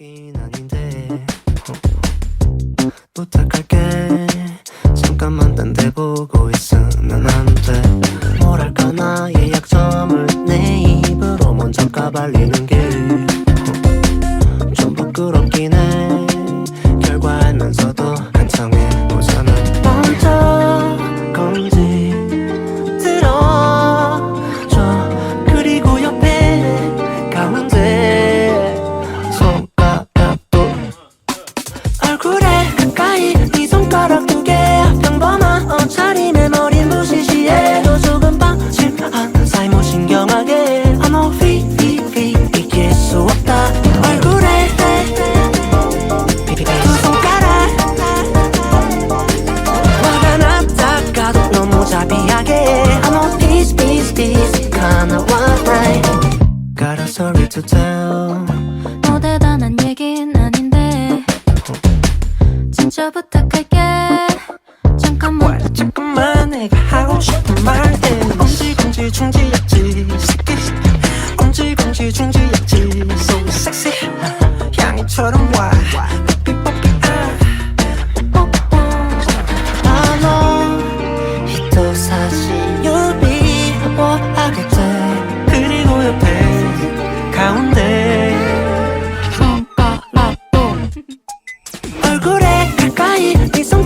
얘긴 아닌데. 부탁할게. 잠깐만 딴 데 보고 있으면 안돼. 뭐랄까 나의 약점을 내 입으로 먼저 까발리는 게좀 부끄럽긴 해. 결과 알면서도 한청해 Got a story to tell 뭐 대단한 얘긴 아닌데. 진짜 부탁할게. 잠깐만. 잠깐만 내가 하고 싶은 말은 엄지공지 중지였지. 엄지공지 중지였지. So sexy. 향이처럼 와 蚂你送